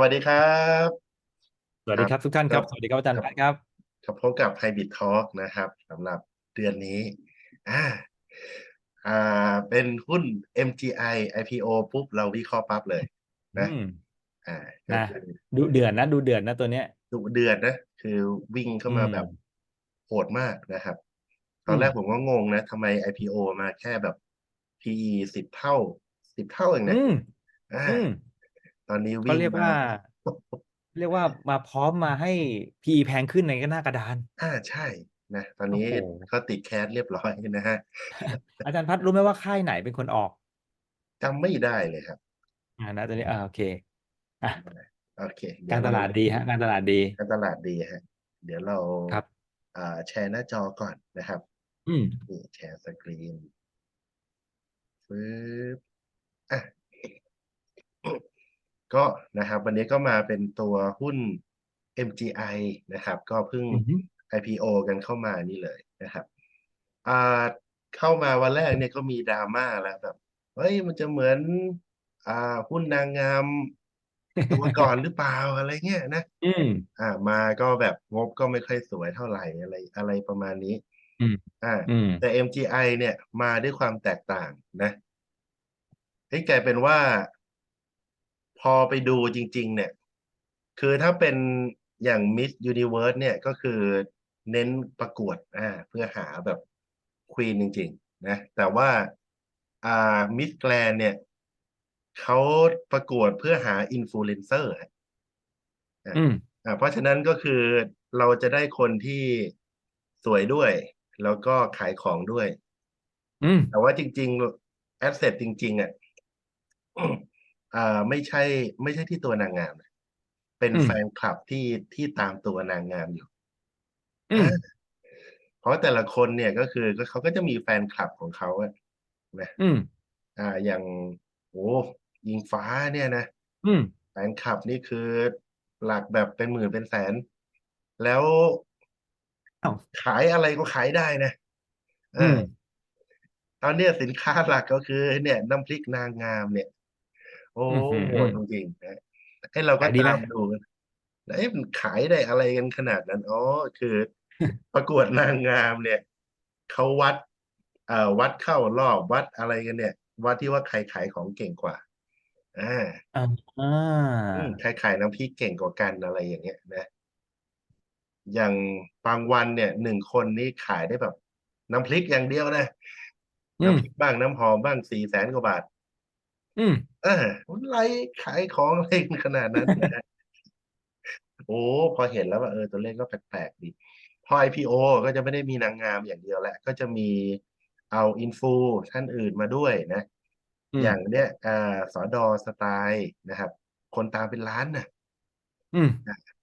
วัสดีครับ สวัสดีครับทุกท่านครับครับสวัสดีครับอาจารย์ครับพัดครับครับพบกับ Hybrid Talk นะครับสำหรับเดือนนี้อ่าอ่า เป็นหุ้น MGI IPO ปุ๊บเราวิเคราะห์ปั๊บเลย นะอืมอ่าก็นะคือดูเดือดนะ ดูเดือดนะตัวเนี้ยดุเดือดนะ คือวิ่งเข้ามาอืมแบบโหดมากนะครับ ตอนแรกอืมผมก็งงนะทำไม IPO มาแค่แบบ PE สิบเท่าสิบเท่าเองนะอืมอ่าอืม ตอนนี้เขาวิ่งเรียกมาว่า เรียกว่ามาพร้อมมาให้ PE แพงขึ้นในหน้ากระดาน อ่าใช่นะตอนโอ้นี้โห ก็ติดแคสเรียบร้อยนะฮะอาจารย์พัดรู้ไหมว่าค่ายไหนเป็นคนออกจำไม่ได้เลยครับ อ่านะตัวนี้อ่าโอเคอะโอเคเดี๋กายรวตเราลาดดีฮะการตลาดดี การตลาดดีฮะ เดี๋ยวเราครับ อ่าแชร์หน้าจอก่อนนะครับ อืม นี่แชร์สกรีนปึ๊บอะ ก็นะครับวันนี้ก็มาเป็นตัวหุ้น MGI นะครับ ก็เพิ่งอือฮึ IPO กันเข้ามานี่เลยนะครับอ่าเข้ามาวันแรกเนี่ยก็มีดราม่าแล้วแบบเฮ้ยมันจะเหมือน อ่าหุ้นนางงามตัวก่อนหรือเปล่าอะไรเงี้ยนะอืมอ่า มาก็แบบงบก็ไม่ค่อยสวยเท่าไหร่อะไรอะไรประมาณนี้ อืมอ่า อืมแต่ MGI เนี่ยมาด้วยความแตกต่างนะเฮ้ยกลายเป็นว่า พอไปดูจริง ๆ เนี่ย คือถ้าเป็นอย่าง Miss Universe เนี่ยก็คือเน้นประกวดอ่าเพื่อหาแบบควีนจริง ๆ นะ แต่ว่าอ่า Miss Grand เนี่ยเขาประกวดเพื่อหาอินฟลูเอนเซอร์อืมอ่าเพราะฉะนั้นก็คือเราจะได้คนที่สวยด้วย แล้วก็ขายของด้วย อืมแต่ว่าจริง ๆ แอสเซทจริง ๆ อะ อ่าไม่ใช่ ไม่ใช่ที่ตัวนางงามนะเป็นอืมแฟนคลับที่ที่ตามตัวนางงามอยู่ อืมอ่าเพราะแต่ละคนเนี่ย ก็คือ ก็เขาก็จะมีแฟนคลับของเขาอะนะ อืม อ่า อย่าง โอ้ยิงฟ้าเนี่ยนะ อืม แฟนคลับนี่คือหลักแบบเป็นหมื่นเป็นแสน แล้ว อ้าว ขายอะไรก็ขายได้นะ เออือ ม ตอนเนี้ยสินค้าหลัก ก็คือเนี่ยน้ำพริกนางงามเนี่ย โอ้อื้อหือโหดจริงๆนะไอ้เราก็ขายดีไหมตามดูกันแล้วเอ๊ะมันขายได้อะไรกันขนาดนั้น อ๋อ คือ ประกวดนางงามเนี่ย เขาวัด เอ่อ วัดเข้ารอบวัดอะไรกันเนี่ย วัดที่ว่าใครขายของเก่งกว่าอ่า อ่า อ่าอืมใครขายน้ำพริกเก่งกว่ากันอะไรอย่างเงี้ยนะ อย่างบางวันเนี่ยหนึ่งคนนี่ขายได้แบบ น้ำพริกอย่างเดียวนะ อืมน้ำพริกบ้างน้ำหอมบ้างสี่แสนกว่าบาท อืมเอออะไรขายของอะไรกันขนาดนั้นนะฮะโอ้พอเห็นแล้วว่าเออตัวเลขก็แปลกๆดีพอ IPO ก็จะไม่ได้มีนางงามอย่างเดียวแหละ ก็จะมีเอาอินฟูท่านอื่นมาด้วยนะ อืม อย่างเนี้ยอ่าสอดอสไตล์นะครับ คนตามเป็นล้านนะอืม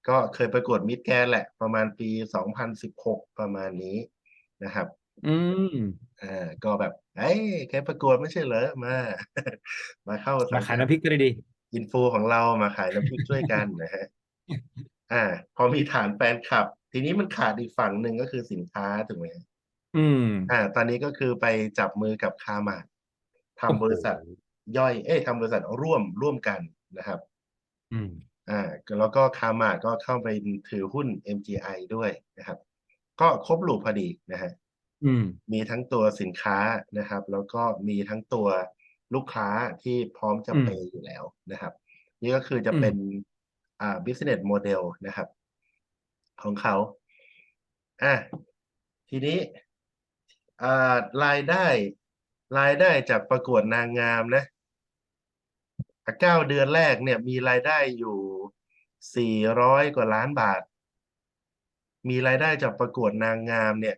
ก็เคยประกวดมิดแกนแหละ ประมาณปี2016ประมาณนี้นะครับ อืมอ่าก็แบบเอ้ย แกประกวดไม่ใช่เหรอ มา มาเข้าสัมางขายกัดน้ำพริกก็ได้ดีอินฟูของเรามาขายน้ำพริกช่วยกันนะฮะอ่าพอมีฐานแฟนคลับ ทีนี้มันขาดอีกฝั่งหนึ่ง ก็คือสินค้า ถูกไหมอืมอ่าตอนนี้ก็คือไปจับมือกับคามาดโอ้ทำโหบริษัทย่อย เอ้ยทำบริษัทร่วม ร่วมกันนะครับ อืมอ่าแล้วก็คามาดก็เข้าไปถือหุ้น MGI ด้วยนะครับ ก็ครบลูปพอดีนะฮะ อืม มีทั้งตัวสินค้านะครับ แล้วก็มีทั้งตัวลูกค้าที่พร้อมจะอืมเปย์อยู่แล้วนะครับ นี่ก็คือจะอืมเป็นอ่า business model นะครับ ของเขา อะ ทีนี้ อ่า รายได้ รายได้จากประกวดนางงามนะ เก้าเดือนแรกเนี่ย มีรายได้อยู่สี่ร้อยกว่าล้านบาท มีรายได้จากประกวดนางงามเนี่ย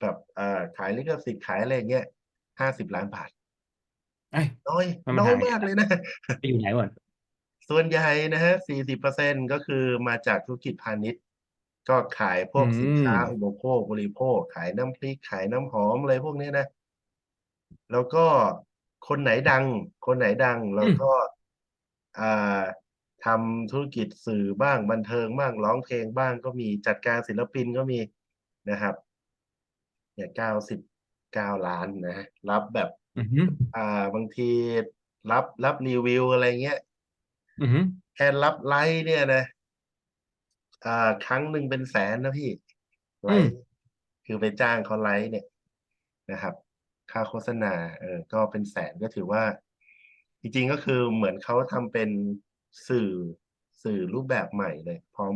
แบบเอ่อขายลิขสิทธิ์ขายอะไรเงี้ยห้าสิบล้านบาทเอ้ยน้อยมันน้อหายยไปมากเลยนะไปอยู่ไหนหมดส่วนใหญ่นะฮะสี่สิบเปอร์เซ็นก็คือมาจากธุรกิจพาณิชย์ ก็ขายพวกอืมสินค้าอุปโภคบริโภค ขายน้ำพริกขายน้ำหอมอะไรพวกนี้นะ แล้วก็คนไหนดัง คนไหนดังแล้วก็อ่าทำธุรกิจสื่อบ้างบันเทิงบ้างร้องเพลงบ้างก็มีจัดการศิลปินก็มีนะครับ เนี่ยเก้าสิบเก้าล้านนะ รับแบบ อือหืออ่าบางทีรับรับรีวิวอะไรเงี้ยอือหือนรับไลฟ์เนี่ยนะอ่าครั้งหนึ่งเป็นแสนนะพี่ไลอืมฟ์คือไปจ้างเขาไลฟ์เนี่ยนะครับ ค่าโฆษณาเออก็เป็นแสนก็ถือว่า จริงๆก็คือเหมือนเขาทำเป็นสื่อสื่อรูปแบบใหม่เลย พร้อม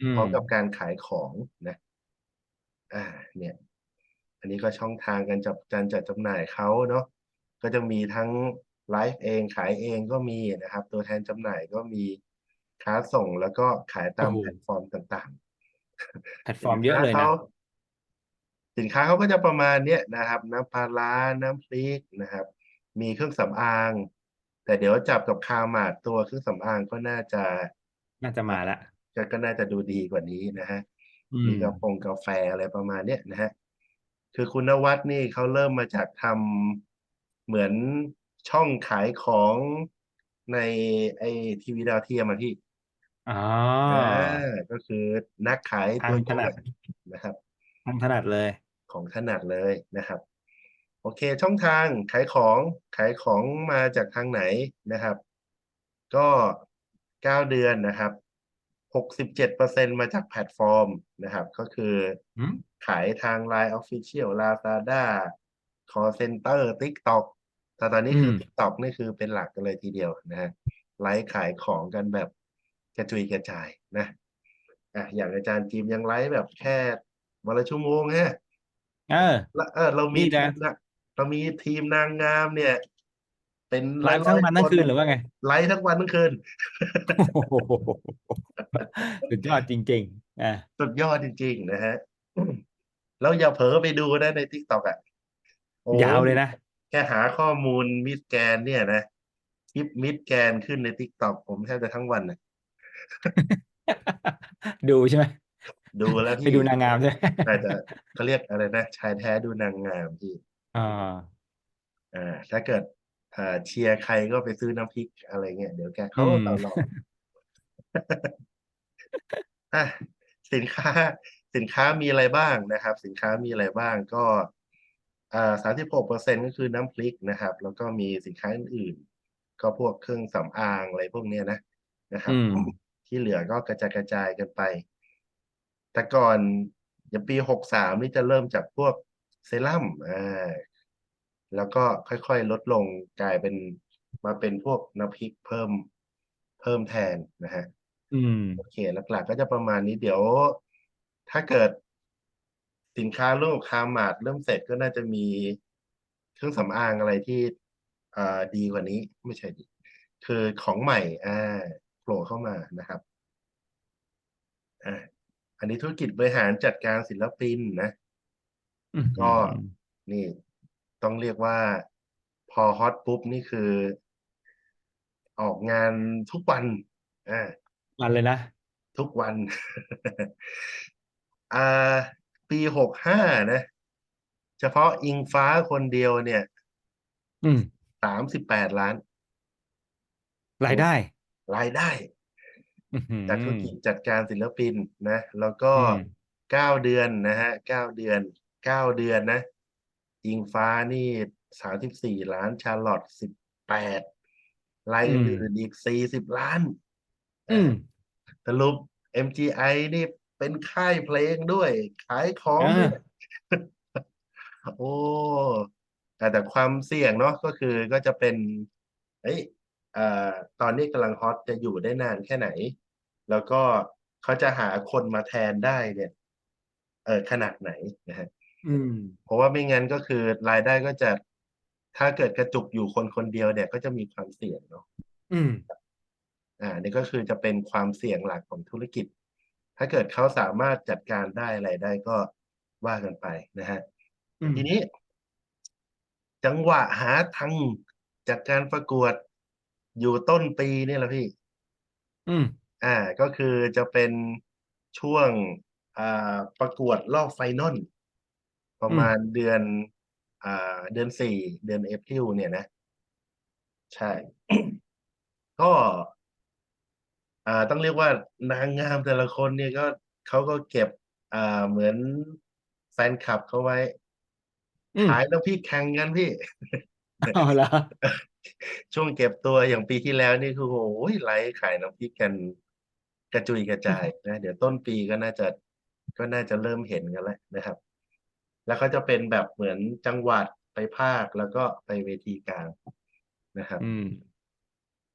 อืพร้อมม กับการขายของนะ อ่า เนี่ย อันนี้ก็ช่องทางการจับการจัดจำหน่ายเขาเนาะก็จะมีทั้งไลฟ์เองขายเองก็มีนะครับ ตัวแทนจำหน่ายก็มีค้าส่งแล้วก็ขายตามโอ้โห แพลตฟอร์มต่างแพลตๆฟอร์มเยอะเลยสินค้านะเขาสินค้าเขาก็จะประมาณเนี้ยนะครับ น้ำปลาร้าน้ำพริกนะครับ มีเครื่องสำอาง แต่เดี๋ยวจับกับคาร์มาร์ทตัวเครื่องสำอางก็น่าจะน่าจะมาละก็ก็น่าจะดูดีกว่านี้นะฮะ อืมีม กาแฟกาแฟอะไรประมาณเนี้ยนะฮะ คือคุณนวัดนี่เขาเริ่มมาจากทำเหมือนช่องขายของในไอทีวีดาวเทียมอะพี่อ๋ออ่าก็คือนักขายทางตัวถนัดนะครับ ทางถนัดเลย ของถนัดเลยนะครับ โอเคช่องทางขายของขายของมาจากทางไหนนะครับ ก็เก้าเดือนนะครับ หกสิบเจ็ดเปอร์เซ็นมาจากแพลตฟอร์มนะครับ ก็คืออืมขายทาง Line Official Lazada Call Center TikTok แต่ตอนนี้อืคือม TikTok นี่คือเป็นหลักกันเลยทีเดียวนะฮะไลฟ์ขายของกันแบบกระจุยกระจายนะอะอย่างอาจารย์จีมยังไลฟ์แบบแค่วันละชั่วโมงฮะเออแล้วเออ เรามีนี่ทีนะมนะเรามีทีมนางงามเนี่ย เป็นไลฟ์ทั้งวันทั้งคืนหรือว่าไงไลฟ์ทั้งวันทั้งคืนโอ้โหสุดยอดจริง ๆอ่าสุดยอดจริง ๆ นะฮะแล้วอย่าเผลอไปดูนะในทิกตอกอะโอ้ยาวเลยนะ แค่หาข้อมูลมิดแกนเนี่ยนะคลิปมิดแกนขึ้นในทิกตอกผมแทบจะทั้งวันนะดูใช่ไหมดูแล้วไปพี่ดูนางงามใช่ไหมอาจจะเขาเรียกอะไรนะชายแท้ดูนางงามพี่อ่าอ่าถ้าเกิด อ่าเชียร์ใครก็ไปซื้อน้ำพริกอะไรเงี้ยเดี๋ยวแกเขาอืก็มต่อรองอะสินค้าสินค้ามีอะไรบ้างนะครับ สินค้ามีอะไรบ้างก็อ่าสามสิบหกเปอร์เซ็นก็คือน้ำพริกนะครับ แล้วก็มีสินค้าอื่นๆก็พวกเครื่องสำอางอะไรพวกเนี้ยนะนะครับ อืม ที่เหลือก็กระจายกระจายกันไป แต่ก่อนอย่างปีหกสามนี่จะเริ่มจากพวกเซรั่มอ่า แล้วก็ค่อยๆ ลดลงกลายเป็นมาเป็นพวกน้ำพริกเพิ่มเพิ่มแทนนะฮะอืมโอเคหลักๆ ก็จะประมาณนี้เดี๋ยว ถ้าเกิดสินค้าเรื่องคาร์มาร์ทเริ่มเสร็จก็น่าจะมีเครื่องสำอางอะไรที่อ่าดีกว่านี้ ไม่ใช่ดีคือของใหม่อ่าโผล่เข้ามานะครับอ่าอันนี้ธุรกิจบริหารจัดการศิลปินนะอืมก็นี่ ต้องเรียกว่า พอฮอตปุ๊บนี่คือ ออกงานทุกวันอ่ามันเลยนะ ทุกวันอ่าปีหกห้านะ เฉพาะอิงฟ้าคนเดียวเนี่ย อืมสามสิบแปดล้าน รายได้ รายได้อื้อหือจากธุรกิจจัดการศิลปินนะ แล้วก็อืมเก้าเดือนนะฮะเก้าเดือนเก้าเดือนนะ อิงฟ้านี่สามสิบสี่ล้าน ชาร์ลอตสิบแปดรายอื่นๆอีกสี่สิบล้านอืมสรุป MGI นี่เป็นค่ายเพลงด้วย ขายของอ่าด้วยโอ้แต่แต่ความเสี่ยงเนาะก็คือก็จะเป็นเอ้ยเอ่อตอนนี้กำลังฮอตจะอยู่ได้นานแค่ไหน แล้วก็เขาจะหาคนมาแทนได้เนี่ย เออขนาดไหนนะฮะ อืม เพราะว่าไม่งั้นก็คือรายได้ก็จะ ถ้าเกิดกระจุกอยู่คนคนเดียวเนี่ยก็จะมีความเสี่ยงเนาะอืม อ่านี่ก็คือจะเป็นความเสี่ยงหลักของธุรกิจ ถ้าเกิดเขาสามารถจัดการได้อะไรได้ก็ว่ากันไปนะฮะอืม ทีนี้ จังหวะหาทางจัดการประกวดอยู่ต้นปีนี่แหละพี่ อืม อ่า ก็คือจะเป็นช่วงอ่าประกวดรอบไฟนอล ประมาณเดือนอ่าเดือนสี่เดือนเอพริลเนี่ยนะ ใช่ ก็อ่าต้องเรียกว่านางงามแต่ละคนเนี่ยก็เขาก็เก็บอ่าเหมือนแฟนคลับเขาไว้อืมขายน้ำพริกแข่งกันพี่ เอาละช่วงเก็บตัวอย่างปีที่แล้วนี่คือโอ้ยไลฟ์ขายน้ำพริกกันกระจุยกระจายนะ เดี๋ยวต้นปีก็น่าจะก็น่าจะเริ่มเห็นกันแล้วนะครับ แล้วก็จะเป็นแบบเหมือนจังหวัดไปภาคแล้วก็ไปเวทีกลางนะครับ อืม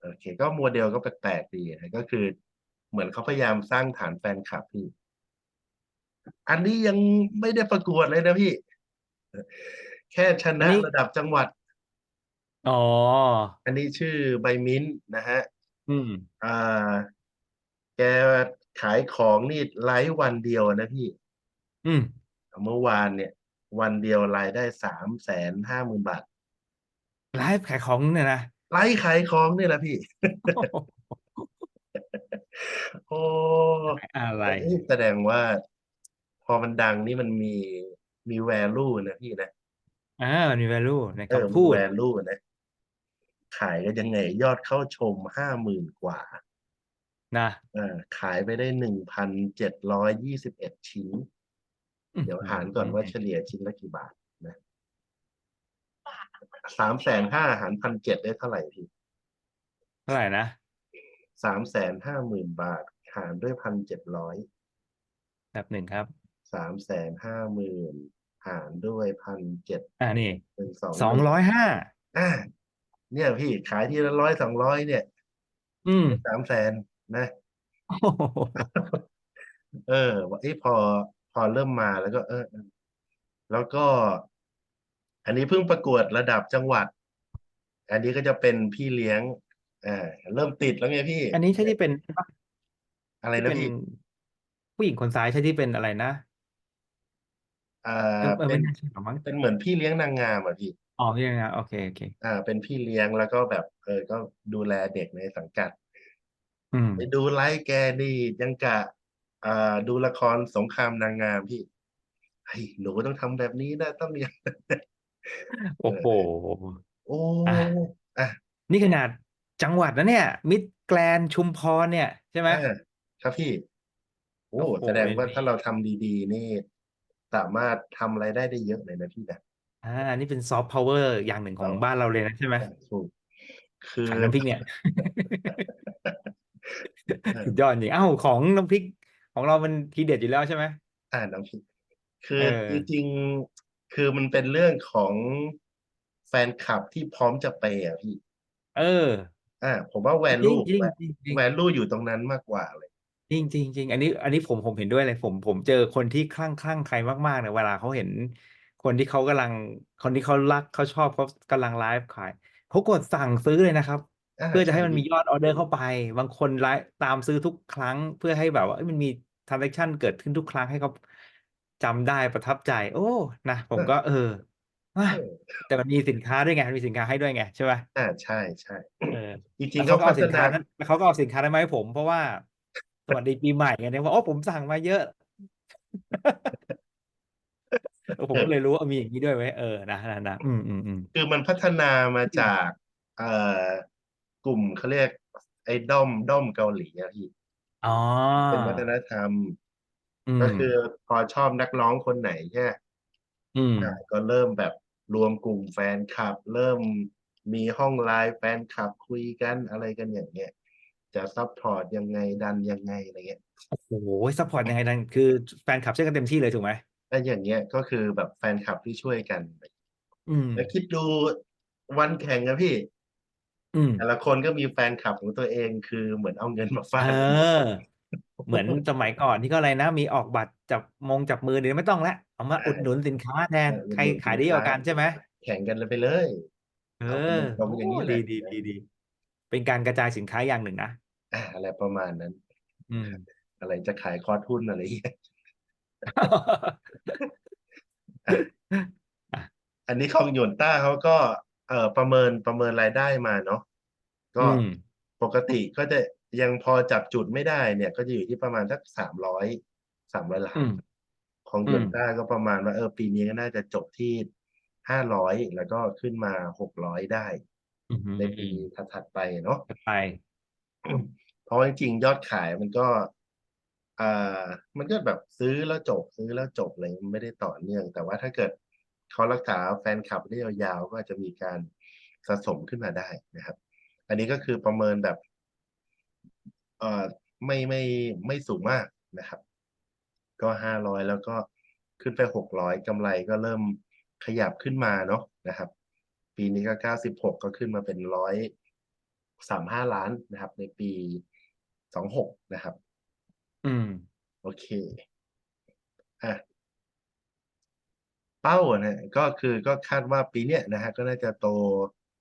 โอเค ก็โมเดลก็แปลกๆดีนะก็คือเหมือนเขาพยายามสร้างฐานแฟนคลับพี่ อันนี้ยังไม่ได้ประกวดเลยนะพี่ แค่ชนะอันนี้ ระดับจังหวัด อ๋อ อันนี้ชื่อใบมิ้นท์นะฮะ อืม อ่า แกขายของนี่ไลฟ์วันเดียวนะพี่ อืม เมื่อวานเนี่ย วันเดียวรายได้สามแสนห้าหมื่นบาทไลฟ์ขายของเนี่ยนะไลฟ์ขายของนี่แหละพี่ โอ้อะไรเอ้ยแสดงว่า พอมันดังนี่มันมีมี value นะพี่นะอ่ามันมี value ในเออคำมีพูด value นะ ขายกันยังไง ยอดเข้าชมห้าหมื่นกว่า นะอ่าขายไปได้หนึ่งพันเจ็ดร้อยยี่สิบเอ็ดชิ้น เดี๋ยวหารก่อนว่าเฉลี่ยชิ้นละกี่บาทนะสามแสนห้าหารพันเจ็ดได้เท่าไหร่พี่เท่าไหร่นะสามแสนห้าหมื่นบาท หารด้วยพันเจ็ดร้อยแบบหนึ่งครับสามแสนห้าหมื่นหารด้วยพันเจ็ดอ่านี่เป็นสองสองร้อยห้าอ่าเนี่ยพี่ขายทีละร้อยสองร้อยเนี่ย อืมสามแสนนะโอ้โหเออว่าเอ้พอพ อเริ่มมาแล้วก็เออเออ แล้วก็ อันนี้เพิ่งประกวดระดับจังหวัด อันนี้ก็จะเป็นพี่เลี้ยงอ่าเริ่มติดแล้วไงพี่ อันนี้ใช่ที่เป็นปะอะไรที่นะเป็นพี่ผู้หญิงคนซ้ายใช่ที่เป็นอะไรนะอ่าเออเออเป็ไม่นน่าใช่หรอมั้งเป็นเหมือนพี่เลี้ยงนางงามอะพี่ อ๋อยังไงโอเคโอเค อ่า เป็นพี่เลี้ยงแล้วก็แบบ เออ ก็ดูแลเด็กในสังกัด อืม ไปดูไลฟ์แกนี่ยังกะอ่า ดูละครสงครามนางงามพี่เฮ้ยหนูต้องทำแบบนี้นะต้องอย่างนั้นโอ้โหโอ้อะอะนี่ขนาดจังหวัดนะเนี่ย มิดแกลนชุมพรเนี่ยใช่ไหมอ่าครับพี่ โอ้โอ้โหแสดงว่านี่ถ้าเราทำดีๆ นี่ สามารถทำอะไรได้ได้เยอะเลยนะพี่นะอ่านี่เป็นซอฟต์พาวเวอร์อย่างหนึ่งของครับบ้านเราเลยนะใช่ไหมถูกคือขายน้ำพริกเนี่ยเออสุดยอดจริงเอ้าของน้ำพริก ของเรามันทีเด็ดอยู่แล้วใช่ไหม อ่าน้ำพริกคือเออ จริงๆคือมันเป็นเรื่องของแฟนคลับที่พร้อมจะเปย์อะพี่ เออ อ่า ผมว่าแวจริงลูจริงจริงจริงแวลูอยู่ตรงนั้นมากกว่าเลย จริงจริงจริงอันนี้ อันนี้ผมผมเห็นด้วยเลยผมผมเจอคนที่คลั่งคลั่งใครมากๆเนี่ยเวลาเขาเห็น คนที่เขากำลัง คนที่เขารักเขาชอบเขากำลังไลฟ์ขายเขากดสั่งซื้อเลยนะครับ อ่าเพื่อจะให้ใช่มันมีพี่ยอดออเดอร์เข้าไป บางคนไลฟ์ตามซื้อทุกครั้งเพื่อให้แบบว่าเอ้ยมันมี transaction เกิดขึ้นทุกครั้งให้เขาจำได้ประทับใจ โอ้นะผมก็ เอออะเออแต่มันมีสินค้าด้วยไงมันมีสินค้าให้ด้วยไงใช่ไหมอ่าใช่ใช่เออจริแล้งวๆก็เขาก็พัเอาฒสินนาค้านั้นแล้วเขาก็เอาสินค้านั้นมาให้ผม เพราะว่าสวัสดีปีใหม่ไงเนี่ยว่าโอ้ผมสั่งมาเยอะเออผมก็เลยรู้ว่ามีอย่างนี้ด้วยไว้ยเออนะนะนะอืมอืมอืมคือมันพัฒนามาจาก เอ่อกลุ่มเขาเรียกไอ้ด้อมด้อมเกาหลีอะพี่ อ๋อ เป็นวัฒนธรรม อืก็ม คือพอชอบนักร้องคนไหนใช่ไหมอืม อ่า ก็เริ่มแบบรวมกลุ่มแฟนคลับ เริ่มมีห้องไลน์แฟนคลับคุยกัน อะไรกันอย่างเงี้ย จะซัพพอร์ตยังไง ดันยังไง อะไรเงี้ย โอ้โหซัพพอร์ตยังไงนั่นคือแฟนคลับช่วยกันเต็มที่เลยถูกไหม ถ้าอย่างเงี้ย ก็คือแบบแฟนคลับที่ช่วยกัน อืมแล้วคิดดูวันแข่งอะพี่ อืม แต่ละคนก็มีแฟนคลับของตัวเอง คือเหมือนเอาเงินมาฟาเอดกันหมดอเหมือนสมัยก่อนที่ก็อะไรนะ มีออกบัตรจับมงจับมือเดี๋ยวนี้ไม่ต้องละเอามาอุดหนุนสินค้าแทน เอออุดใครหนุนขายสินดีกว่าค้า กันใช่ไหมแข่งกันเลยไปเลย เอเอาอเป็นเอาอย่างนี้โอ้แหดีละ ดีดีดีเป็นการกระจายสินค้าอย่างหนึ่งนะอ่าอะไรประมาณนั้น อืม อะไรจะขายคอร์สหุ้นอะไรอย่างเงี้ยอันนี้ของหยวนต้าเขาก็เอ่อประเมินประเมินรายได้มาเนาะ ก็อืมปกติก็จะยังพอจับจุดไม่ได้เนี่ย ก็จะอยู่ที่ประมาณสักสามร้อยสามร้อยล้าอืนมของหยวนต้าก็ประมาณว่าเออปีนี้ก็น่าจะจบที่ห้าร้อยแล้วก็ขึ้นมาหกร้อยได้อืมในปีถัดๆไปเนาะไปเพราะว่าจริงๆยอดขายมันก็อ่ามันก็แบบซื้อแล้วจบซื้อแล้วจบเลยมันไม่ได้ต่อเนื่อง แต่ว่าถ้าเกิดเขารักษาแฟนคลับได้ยาวๆก็อาจจะมีการสะสมขึ้นมาได้นะครับ อันนี้ก็คือประเมินแบบเอ่อไม่ไม่ไม่สูงมากนะครับ ก็ห้าร้อยแล้วก็ขึ้นไปหกร้อยกำไรก็เริ่มขยับขึ้นมาเนาะนะครับ ปีนี้ก็เก้าสิบหกก็ขึ้นมาเป็นร้อยสามห้าล้านนะครับ ในปีสองหกนะครับ อืม โอเคอะเป้าอะนะก็คือก็คาดว่าปีเนี้ยนะฮะก็น่าจะโต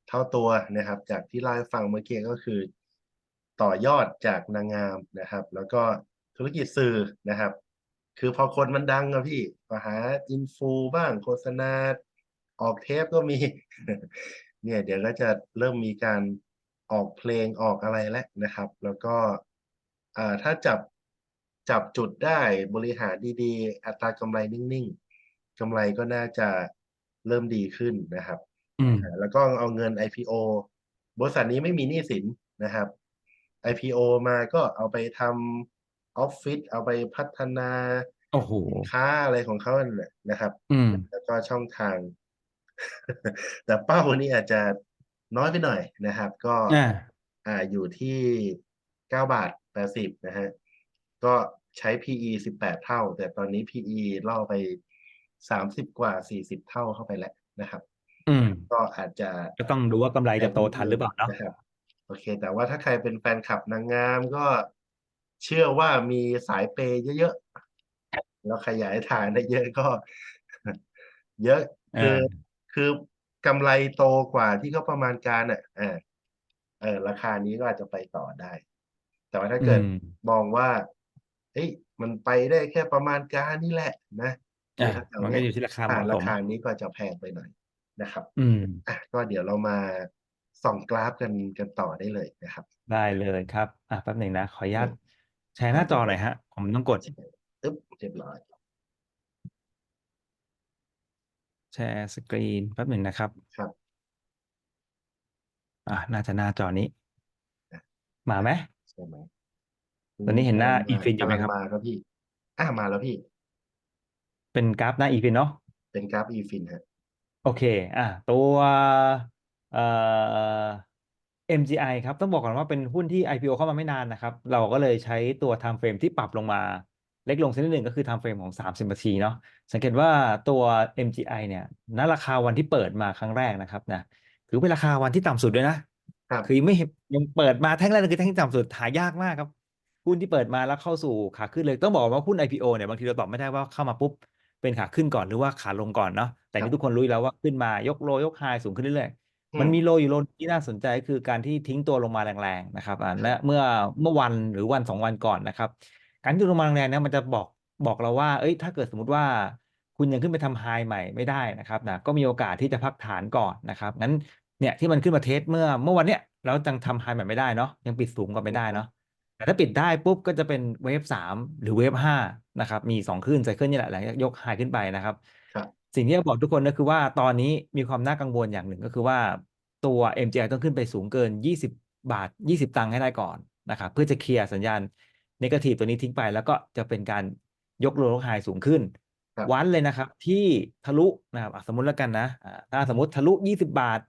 เท่าตัวนะครับ จากที่เล่าให้ฟังเมื่อกี้ก็คือ ต่อยอดจากนางงามนะครับ แล้วก็ธุรกิจสื่อนะครับ คือพอคนมันดังอะพี่มาหาอินฟูบ้างโฆษณาออกเทปก็มี เนี่ยเดี๋ยวก็จะเริ่มมีการออกเพลงออกอะไรแล้วนะครับ แล้วก็ถ้าจับจับจุดได้บริหารดีๆ อัตรากำไรนิ่งๆกำไรก็น่าจะเริ่มดีขึ้นนะครับ อืมอ่าแล้วก็เอาเงิน IPO บริษัทนี้ไม่มีหนี้สินนะครับ IPO มาก็เอาไปทำออฟฟิศเอาไปพัฒนาโอ้โห สินค้าอะไรของเขานั่นแหละนะครับ อืม แล้วก็ช่องทาง แต่เป้านี้อาจจะน้อยไปหน่อยนะครับ ก็ อ่า อ่าอยู่ที่เก้าบาทแปดสิบนะฮะ ก็ใช้ PE สิบแปดเท่า แต่ตอนนี้ PE ล่อไปสามสิบกว่าสี่สิบเท่าเข้าไปแล้วนะครับ อืม ก็อาจจะก็ต้องดูว่ากำไรจะโตทันหรือเปล่าเนาะนะครับ โอเค แต่ว่าถ้าใครเป็นแฟนคลับนางงามก็เชื่อว่ามีสายเปย์เยอะๆ แล้วขยายฐานได้เยอะก็ เยอะ เอคืออ คือกำไรโตกว่าที่เขาประมาณการอะอ่าเออ ราคานี้ก็อาจจะไปต่อได้ แต่ว่าถ้าอืเกิดม มองว่า เอ้ยมันไปได้แค่ประมาณการนี่แหละ นะอ่าแถวๆมันก็เนี้อยู่ที่ราคาเหอ่ามาะสรามคานี้ก็จะแพงไปหน่อย นะครับ อืมอะก็เดี๋ยวเรามาส่องกราฟกันกันต่อได้เลยนะครับได้เลยครับอะแป๊บหนึ่งนะ ขออนุญาตอืมแชร์หน้าจอหน่อยฮะ ผมต้องกดตึ๊บเรียบร้อยแชร์สกรีนแป๊บหนึ่งนะครับ ครับ อะน่าจะหน้าจอนี้อะมาไหมใช่ไหมตอนนี้เห็นหน้ากำลังอีมาฟินอยู่ไหมกำลังครับ มาครับพี่ อ่ามาแล้วพี่ เป็นกราฟหน้าอีฟินเนาะเป็นกราฟอีฟินฮะ โอเค อะ ตัวเอ่อ MGI ครับ ต้องบอกก่อนว่าเป็นหุ้นที่ IPO เข้ามาไม่นานนะครับ เราก็เลยใช้ตัว time frame ที่ปรับลงมา เล็กลงสักนิดหนึ่งก็คือ time frame ของ 30นาทีเนาะ สังเกตว่าตัว MGI เนี่ยณราคาวันที่เปิดมาครั้งแรกนะครับนะ ถือเป็นราคาวันที่ต่ำสุดด้วยนะ ครับ คือยังไม่เห็นยังเปิดมาแท่งแรกคือแท่งที่ต่ำสุดหายากมากครับ หุ้นที่เปิดมาแล้วเข้าสู่ขาขึ้นเลย ต้องบอกว่าหุ้น IPO เนี่ยบางทีเราตอบไม่ได้ว่าเข้ามาปุ๊บเป็นขาขึ้นก่อนหรือว่าขาลงก่อนเนาะ แต่ครันี่บทุกคนรู้อยู่แล้วว่าขึ้นมายกโลยกไฮสูงขึ้นเรื่อยอืๆมันมมีโลอยู่โลที่น่าสนใจคือการที่ทิ้งตัวลงมาแรงๆนะครับอ่าและเมื่อเมื่อวันหรือวันสองวันก่อนนะครับ การที่ลงมาแรงๆเนี่ยมันจะบอกบอกเราว่า เอ้ย ถ้าเกิดสมมติว่าคุณยังขึ้นไปทำไฮใหม่ไม่ได้นะครับนะก็มีโอกาสที่จะพักฐานก่อนนะครับงั้นเนี่ยที่มันขึ้นมาเทสเมื่อเมื่อวันเนี้ยแล้วยังทำไฮใหม่ไม่ได้เนาะยังปิดสูงกว่าไม่ได้เนาะแต่ถ้าปิดได้ปุ๊บก็จะเป็นเวฟสามหรือเวฟห้านะครับมีสองคลื่นไซเคิลนี่แหละหลังจากยกไฮขึ้นไปนะครับครับ สิ่งที่จะบอกทุกคนก็คือว่าตอนนี้มีความน่ากังวลอย่างหนึ่งก็คือว่าตัว MGI ต้องขึ้นไปสูงเกิน 20 บาท 20 ตังค์ให้ได้ก่อนนะครับเพื่อจะเคลียร์สัญญาณนกาทีฟตัวนี้ทิ้งไป แล้วก็จะเป็นการยกโลลกไฮสูงขึ้นครับวันเลยนะครับ ที่ทะลุนะครับอะสมมุติแล้วกันนะอ่าถ้าสมมติทะลุ 20 บาท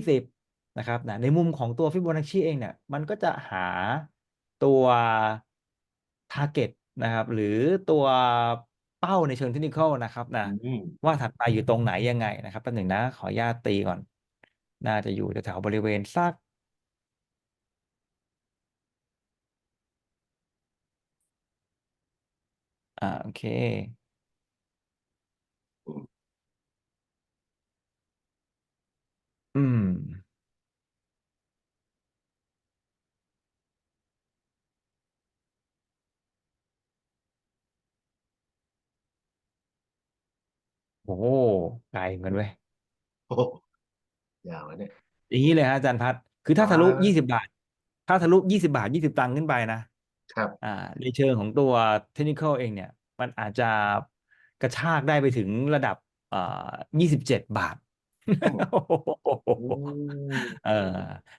20 นะครับนะในมุมของตัวฟิโบนัชชีเองเนี่ยมันก็จะหาตัว target นะครับหรือตัว เป้าในเชิงเทคนิคอลนะครับนะ อืม ว่าถัดไปอยู่ตรงไหนยังไงนะครับ แป๊บหนึ่งนะ ขออนุญาตตีก่อน น่าจะอยู่แถวๆบริเวณสัก อ่า โอเค อืม โอ้โหไกลเหมือนเว้ยโอ้โหยาวอะเนี่ย อย่างนี้เลยฮะอาจารย์พัดคือถ้าทะลุว้ายี่สิบาท ถ้าทะลุยี่สิบาทยี่สิบตังค์ขึ้นไปนะครับ อ่าในเชิงของตัวเทคนิคอลเองเนี่ย มันอาจจะกระชากได้ไปถึงระดับอ่ายี่สิบเจ็ดบาทอืม เออ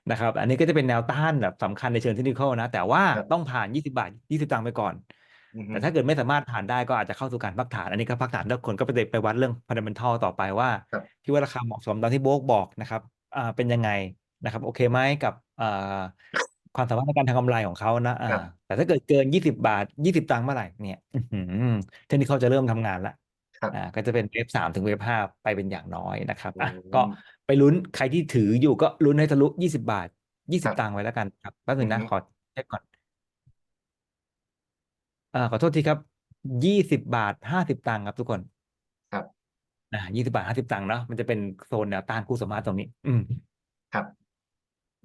นะครับ อันนี้ก็จะเป็นแนวต้านแบบสำคัญในเชิงเทคนิคอลนะ แต่ว่าครับ ต้องผ่าน 20 บาท 20 ตังค์ไปก่อนอือฮึ แต่ถ้าเกิดไม่สามารถผ่านได้ก็อาจจะเข้าสู่การพักฐาน อันนี้ก็พักฐานแล้วคนก็ไปไปวัดเรื่อง fundamental ต่อไปว่าครับที่ว่าราคาเหมาะสมตามที่โบรกบอกนะครับอ่าเป็นยังไงนะครับ โอเคไหมกับอ่าความสามารถในการทำกำไรของเขานะอ่าครับแต่ถ้าเกิดเกินยี่สิบาทยี่สิบตังค์เมื่อไหร่เนี่ยอื้อหือเทคนิคเขาจะเริ่มทำงานละครับอ่าก็จะเป็นเวฟสามถึงเวฟห้าไปเป็นอย่างน้อยนะครับอะอืมก็ไปลุ้นใครที่ถืออยู่ก็ลุ้นให้ทะลุยี่สิบาทยี่คสิรับบตังค์ไว้แล้วกันครับแป๊บหนึ่งนะอือฮึขอเช็คก่อน อ่าขอโทษทีครับยี่สิบาทห้าสิบตังค์ครับทุกคนครับ อ่ายี่สิบาทห้าสิบตังค์เนาะมันจะเป็นโซนแนวต้านคู่สมมาตรตรงนี้ อืมครับ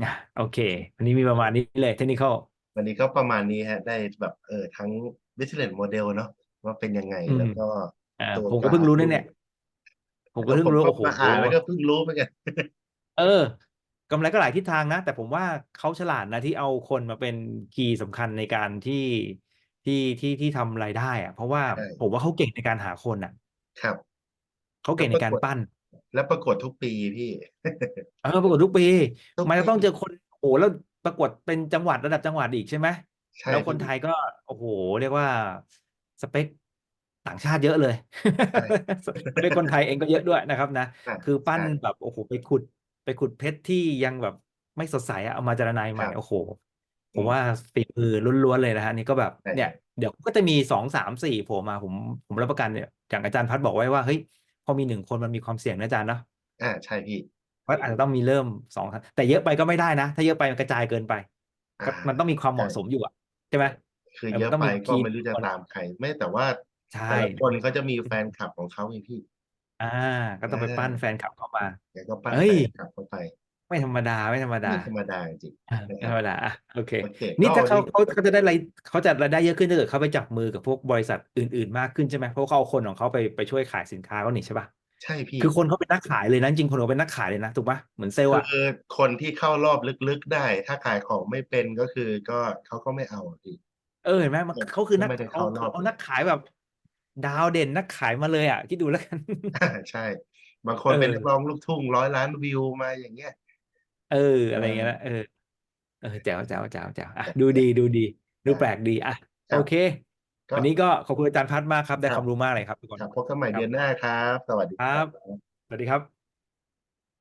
อะโอเค วันนี้มีประมาณนี้เลยเทคนิควันนี้ก็ประมาณนี้ฮะ ได้แบบเออทั้ง business model เนาะว่าเป็นยังไงอืมแล้วก็อ่าตัวผมก็เพิ่งรู้ราฟนะเนี่ยผมก็แล้วเพิ่งผมรู้ก็โอ้โหมาอ่านแล้วก็เพิ่งรู้เหมือนกันเออกำไรก็หลายทิศทางนะ แต่ผมว่าเขาฉลาดนะที่เอาคนมาเป็นคีย์สำคัญในการที่ ที่ที่ที่ทำรายได้อะเพราะว่าใช่ ผมว่าเขาเก่งในการหาคนอะครับ เขาเก่งในการปั้น แล้วประกวดทุกปีพี่ เออประกวดทุกปี ทุกมันจะต้องปีเจอคนโอ้โหแล้วประกวดเป็นจังหวัดระดับจังหวัดอีกใช่ไหมใช่แล้วคนพี่ไทยก็โอ้โห เรียกว่าสเปคต่างชาติเยอะเลย ใช่ สเปคคนไทยเองก็เยอะด้วยนะครับนะ อะคือปั้นใช่ แบบโอ้โหไปขุดไปขุดเพชรที่ยังแบบไม่สดใสอะเอามาจารณายใหม่ครับ โอ้โห ผอืมมว่าฝีมือล้วนๆเลยนะฮะนี่ก็แบบใช่เนี่ยเดี๋ยวก็จะมีสองสามสี่โผล่มาผมผมรับประกันเนี่ยอย่างอาจารย์พัดบอกไว้ว่าเฮ้ยพอมีหนึ่งคนมันมีความเสี่ยงนะอาจารย์เนาะอ่าใช่พี่ก็อาจจะต้องมีเริ่มสองแต่เยอะไปก็ไม่ได้นะ ถ้าเยอะไปมันกระจายเกินไปอ่าก็มันต้องมีความเหมาะใช่สมอยู่อะใช่ไหมคือเออเยมันอะต้องไปมีก็ทีมไม่รู้จะคนตามใครไม่แต่ว่าใช่แต่ละคนเขาจะมีแฟนคลับของเขาไงพี่ อ่า ก็ต้องไปอ่าปั้นแฟนคลับเข้ามาแกก็ปั้นเฮ้ยแฟนคลับเข้าไป ไม่ธรรมดาไม่ธรรมดาไม่ธรรมดาจริงอ่าๆนะไม่คธรรับรมดาอะโอเคโอเค นี่ก็ถ้าวันเขานี้เขาเขาจะได้รายเขาจะรายได้เยอะขึ้นถ้าเกิดเขาไปจับมือกับพวกบริษัทอื่น ๆ มากขึ้นใช่ไหมเพราะเขาเอาคนของเขาไปไปช่วยขายสินค้าเขานี่ใช่ป่ะใช่พี่คือคนเขาเป็นนักขายเลยนะจริงๆคนเขาเป็นนักขายเลยนะถูกป่ะเหมือนเซลล์อะคือคนที่เข้ารอบลึกๆได้ ถ้าขายของไม่เป็นก็คือก็เขาก็ไม่เอาพี่เออเห็นไหมมันเขาคือนักไม่ได้เขาเข้ารอบเขาเอานักขายแบบ ดาวเด่นนักขายมาเลยอะคิดดูแล้วกันอ่าใช่ บางคนเออเป็นนักร้องลูกทุ่งร้อยล้านวิวมาอย่างเงี้ย เออ อะไรเงี้ยนะเออ เออแจ๋วแจ๋วแจ๋วแจ๋วอะดูดีดูดี ดูแปลกดีอะครับโอเค ก็วันนี้ก็ขอบคุณอาจารย์พัดมากครับ ได้ครับ ความรู้มากเลยครับทุกคน ครับพบกันใหม่ครับ เดือนหน้าครับ สวัสดีคครัรับบสวัสดีครับ